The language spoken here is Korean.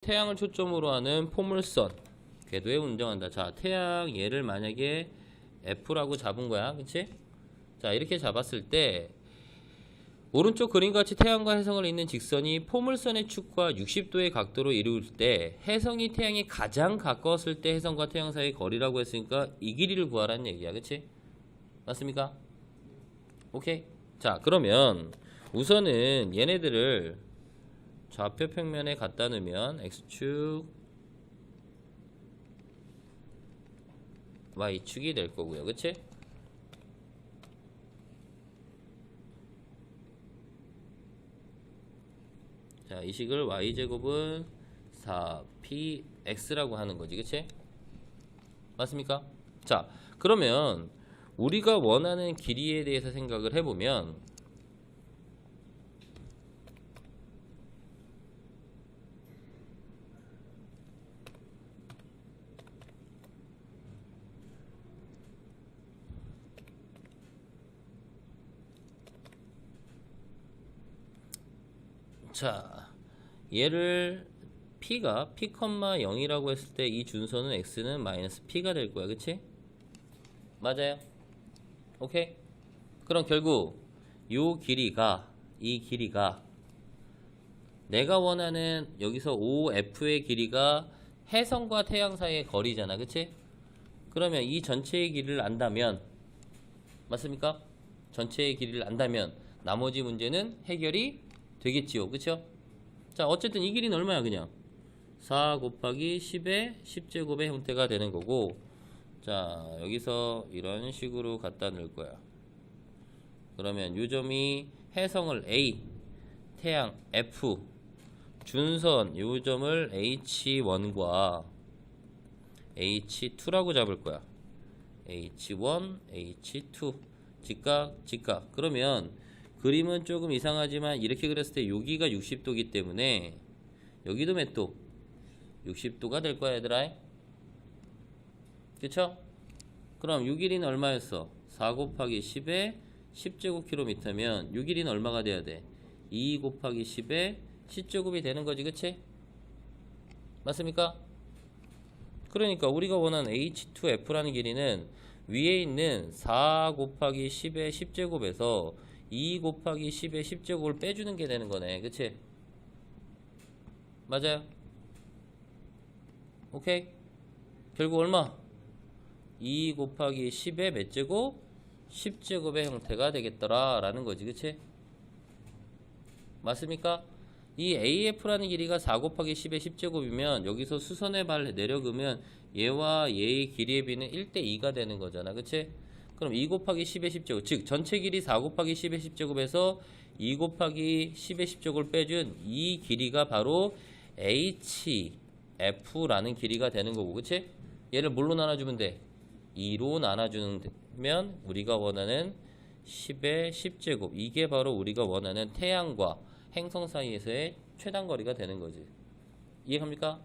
태양을 초점으로 하는 포물선 궤도에 운정한다. 자, 태양 얘를 만약에 F라고 잡은 거야. 그치? 자, 이렇게 잡았을 때 오른쪽 그림같이 태양과 해성을 잇는 직선이 포물선의 축과 60도의 각도로 이루어질 때 해성이 태양에 가장 가까웠을 때 해성과 태양 사이의 거리라고 했으니까 이 길이를 구하라는 얘기야. 그치? 맞습니까? 오케이. 자, 그러면 우선은 얘네들을 좌표 평면에 갖다 놓으면 x축 y축이 될 거고요. 그치? 자, 이 식을 y제곱은 4px라고 하는 거지. 그치? 맞습니까? 자, 그러면 우리가 원하는 길이에 대해서 생각을 해보면 자, 얘를 p가 p, 0이라고 했을 때 이 준선은 x는 마이너스 p가 될 거야. 그치? 맞아요. 오케이? 그럼 결국 요 길이가 이 길이가 내가 원하는 여기서 OF의 길이가 해성과 태양 사이의 거리잖아. 그치? 그러면 이 전체의 길이를 안다면 맞습니까? 전체의 길이를 안다면 나머지 문제는 해결이 되겠지요. 그쵸? 자, 어쨌든 이 길이는 얼마야, 그냥? 4 곱하기 10의 10제곱의 형태가 되는 거고, 자, 여기서 이런 식으로 갖다 놓을 거야. 그러면 요 점이 해성을 A, 태양 F, 준선 요 점을 H1과 H2라고 잡을 거야. H1, H2. 직각, 직각. 그러면 그림은 조금 이상하지만 이렇게 그렸을 때 여기가 60도기 때문에 여기도 몇 도? 60도가 될 거야 얘들아 그쵸? 그럼 요 길이는 얼마였어? 4 곱하기 10에 10제곱킬로미터면 요 길이는 얼마가 돼야 돼? 2 곱하기 10에 10제곱이 되는 거지 그치? 맞습니까? 그러니까 우리가 원하는 H2F라는 길이는 위에 있는 4 곱하기 10의 10제곱에서 2 곱하기 10의 10제곱을 빼주는 게 되는 거네. 그치? 맞아요? 오케이? 결국 얼마? 2 곱하기 10의 몇 제곱? 10제곱의 형태가 되겠더라. 라는 거지. 그치? 맞습니까? 이 AF라는 길이가 4 곱하기 10의 10제곱이면 여기서 수선의 발 내려그면 얘와 얘의 길이의 비는 1대 2가 되는 거잖아. 그치? 그럼 2 곱하기 10의 10제곱 즉 전체 길이 4 곱하기 10의 10제곱에서 2 곱하기 10의 10제곱을 빼준 이 길이가 바로 HF라는 길이가 되는 거고 그치? 얘를 뭘로 나눠주면 돼? 2로 나눠주면 우리가 원하는 10의 10제곱 이게 바로 우리가 원하는 태양과 행성 사이에서의 최단 거리가 되는 거지 이해갑니까?